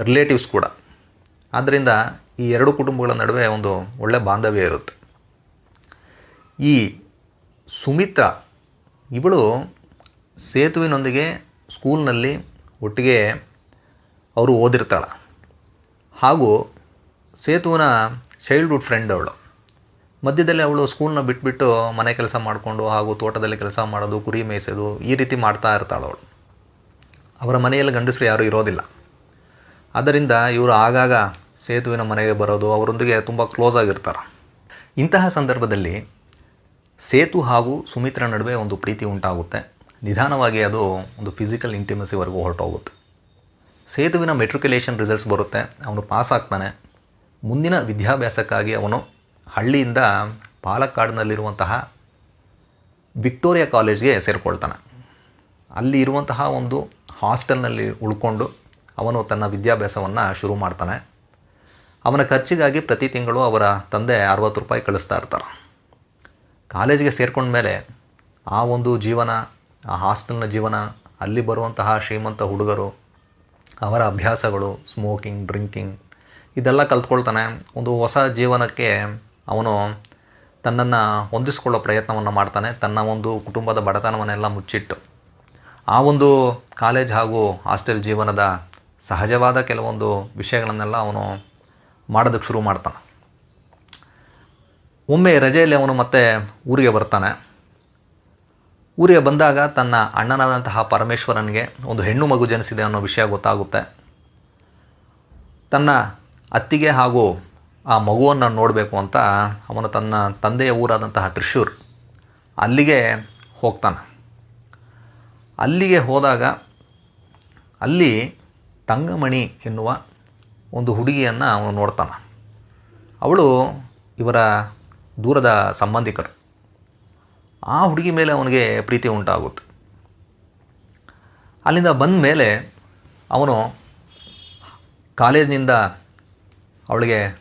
Relatives ಕೂಡ. ಆದ್ದರಿಂದ ಈ ಎರಡು ಕುಟುಂಬಗಳ ನಡುವೆ ಒಂದು ಒಳ್ಳೆಯ ಬಾಂಧವ್ಯ ಇರುತ್ತೆ. ಈ ಸುಮಿತ್ರ, ಇವಳು ಸೇತುವಿನೊಂದಿಗೆ ಸ್ಕೂಲ್ನಲ್ಲಿ ಒಟ್ಟಿಗೆ ಅವರು ಓದಿರ್ತಾಳೆ. ಹಾಗೂ ಸೇತುವಿನ ಚೈಲ್ಡ್ಹುಡ್ ಫ್ರೆಂಡ್ ಅವಳು. ಮಧ್ಯದಲ್ಲಿ ಅವಳು ಸ್ಕೂಲ್ನ ಬಿಟ್ಬಿಟ್ಟು ಮನೆ ಕೆಲಸ ಮಾಡಿಕೊಂಡು ಹಾಗೂ ತೋಟದಲ್ಲಿ ಕೆಲಸ ಮಾಡೋದು, ಕುರಿ ಮೇಯಿಸೋದು ಈ ರೀತಿ ಮಾಡ್ತಾ ಇರ್ತಾಳೆ ಅವಳು. ಅವರ ಮನೆಯಲ್ಲಿ ಗಂಡಸರು ಯಾರೂ ಇರೋದಿಲ್ಲ. ಆದ್ದರಿಂದ ಇವರು ಆಗಾಗ ಸೇತುವಿನ ಮನೆಗೆ ಬರೋದು, ಅವರೊಂದಿಗೆ ತುಂಬ ಕ್ಲೋಸ್ ಆಗಿರ್ತಾರೆ. ಇಂತಹ ಸಂದರ್ಭದಲ್ಲಿ ಸೇತು ಹಾಗೂ ಸುಮಿತ್ರ ನಡುವೆ ಒಂದು ಪ್ರೀತಿ ಉಂಟಾಗುತ್ತೆ. ನಿಧಾನವಾಗಿ ಅದು ಒಂದು ಫಿಸಿಕಲ್ ಇಂಟಿಮಸಿವರೆಗೂ ಹೊರಟೋಗುತ್ತೆ. ಸೇತುವಿನ ಮೆಟ್ರಿಕ್ಯುಲೇಷನ್ ರಿಸಲ್ಟ್ಸ್ ಬರುತ್ತೆ. ಅವನು ಪಾಸ್ ಆಗ್ತಾನೆ. ಮುಂದಿನ ವಿದ್ಯಾಭ್ಯಾಸಕ್ಕಾಗಿ ಅವನು ಹಳ್ಳಿಯಿಂದ ಪಾಲಕ್ಕಾಡಿನಲ್ಲಿರುವಂತಹ ವಿಕ್ಟೋರಿಯಾ ಕಾಲೇಜ್ಗೆ ಸೇರಿಕೊಳ್ತಾನೆ. ಅಲ್ಲಿ ಇರುವಂತಹ ಒಂದು ಹಾಸ್ಟೆಲ್ನಲ್ಲಿ ಉಳ್ಕೊಂಡು ಅವನು ತನ್ನ ವಿದ್ಯಾಭ್ಯಾಸವನ್ನು ಶುರು ಮಾಡ್ತಾನೆ. ಅವನ ಖರ್ಚಿಗಾಗಿ ಪ್ರತಿ ತಿಂಗಳು ಅವರ ತಂದೆ ಅರವತ್ತು ರೂಪಾಯಿ ಕಳಿಸ್ತಾ ಇರ್ತಾರೆ. ಕಾಲೇಜಿಗೆ ಸೇರ್ಕೊಂಡ್ಮೇಲೆ ಆ ಒಂದು ಜೀವನ, ಆ ಹಾಸ್ಟೆಲ್ನ ಜೀವನ, ಅಲ್ಲಿ ಬರುವಂತಹ ಶ್ರೀಮಂತ ಹುಡುಗರು, ಅವರ ಅಭ್ಯಾಸಗಳು ಸ್ಮೋಕಿಂಗ್ ಡ್ರಿಂಕಿಂಗ್ ಇದೆಲ್ಲ ಕಲ್ತ್ಕೊಳ್ತಾನೆ. ಒಂದು ಹೊಸ ಜೀವನಕ್ಕೆ ಅವನು ತನ್ನನ್ನು ಹೊಂದಿಸ್ಕೊಳ್ಳೋ ಪ್ರಯತ್ನವನ್ನು ಮಾಡ್ತಾನೆ. ತನ್ನ ಒಂದು ಕುಟುಂಬದ ಬಡತನವನ್ನೆಲ್ಲ ಮುಚ್ಚಿಟ್ಟು ಆ ಒಂದು ಕಾಲೇಜ್ ಹಾಗೂ ಹಾಸ್ಟೆಲ್ ಜೀವನದ ಸಹಜವಾದ ಕೆಲವೊಂದು ವಿಷಯಗಳನ್ನೆಲ್ಲ ಅವನು ಮಾಡೋದಕ್ಕೆ ಶುರು ಮಾಡ್ತಾನೆ. ಒಮ್ಮೆ ರಜೆಯಲ್ಲಿ ಅವನು ಮತ್ತೆ ಊರಿಗೆ ಬರ್ತಾನೆ. ಊರಿಗೆ ಬಂದಾಗ ತನ್ನ ಅಣ್ಣನಾದಂತಹ ಪರಮೇಶ್ವರನಿಗೆ ಒಂದು ಹೆಣ್ಣು ಮಗು ಜನಿಸಿದೆ ಅನ್ನೋ ವಿಷಯ ಗೊತ್ತಾಗುತ್ತೆ. ತನ್ನ ಅತ್ತಿಗೆ ಹಾಗೂ ಆ ಮಗುವನ್ನು ನೋಡಬೇಕು ಅಂತ ಅವನು ತನ್ನ ತಂದೆಯ ಊರಾದಂತಹ ತ್ರಿಶೂರ್ ಅಲ್ಲಿಗೆ ಹೋಗ್ತಾನೆ. ಅಲ್ಲಿಗೆ ಹೋದಾಗ ಅಲ್ಲಿ ತಂಗಮಣಿ ಎನ್ನುವ ಒಂದು ಹುಡುಗಿಯನ್ನು ಅವನು ನೋಡ್ತಾನೆ. ಅವಳು ಇವರ ದೂರದ ಸಂಬಂಧಿಕರು. ಆ ಹುಡುಗಿ ಮೇಲೆ ಅವನಿಗೆ ಪ್ರೀತಿ ಉಂಟಾಗುತ್ತೆ. ಅಲ್ಲಿಂದ ಬಂದ ಮೇಲೆ ಅವನು ಕಾಲೇಜಿನಿಂದ ಅವಳಿಗೆ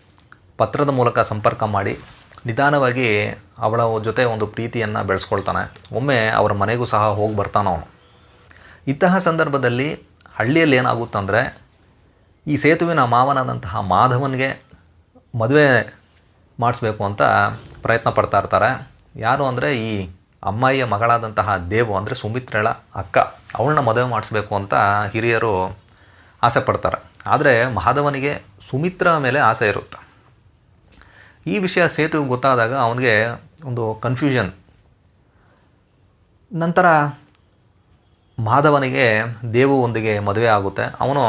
ಪತ್ರದ ಮೂಲಕ ಸಂಪರ್ಕ ಮಾಡಿ ನಿಧಾನವಾಗಿ ಅವಳ ಜೊತೆ ಒಂದು ಪ್ರೀತಿಯನ್ನು ಬೆಳೆಸ್ಕೊಳ್ತಾನೆ. ಒಮ್ಮೆ ಅವರ ಮನೆಗೂ ಸಹ ಹೋಗಿ ಬರ್ತಾನೆ ಅವನು. ಇಂತಹ ಸಂದರ್ಭದಲ್ಲಿ ಹಳ್ಳಿಯಲ್ಲಿ ಏನಾಗುತ್ತಂದರೆ ಈ ಸೇತುವಿನ ಮಾವನಾದಂತಹ ಮಾಧವನಿಗೆ ಮದುವೆ ಮಾಡಿಸ್ಬೇಕು ಅಂತ ಪ್ರಯತ್ನ ಪಡ್ತಾ ಇರ್ತಾರೆ. ಯಾರು ಅಂದರೆ ಈ ಅಮ್ಮಾಯಿಯ ಮಗಳಾದಂತಹ ದೇವು ಅಂದರೆ ಸುಮಿತ್ರಳ ಅಕ್ಕ. ಅವಳನ್ನ ಮದುವೆ ಮಾಡಿಸ್ಬೇಕು ಅಂತ ಹಿರಿಯರು ಆಸೆ ಪಡ್ತಾರೆ. ಆದರೆ ಮಾಧವನಿಗೆ ಸುಮಿತ್ರ ಮೇಲೆ ಆಸೆ ಇರುತ್ತೆ. ಈ ವಿಷಯ ಸೇತುವೆ ಗೊತ್ತಾದಾಗ ಅವನಿಗೆ ಒಂದು ಕನ್ಫ್ಯೂಷನ್ ನಂತರ ಮಾಧವನಿಗೆ ದೇವು ಒಂದಿಗೆ ಮದುವೆ ಆಗುತ್ತೆ. ಅವನು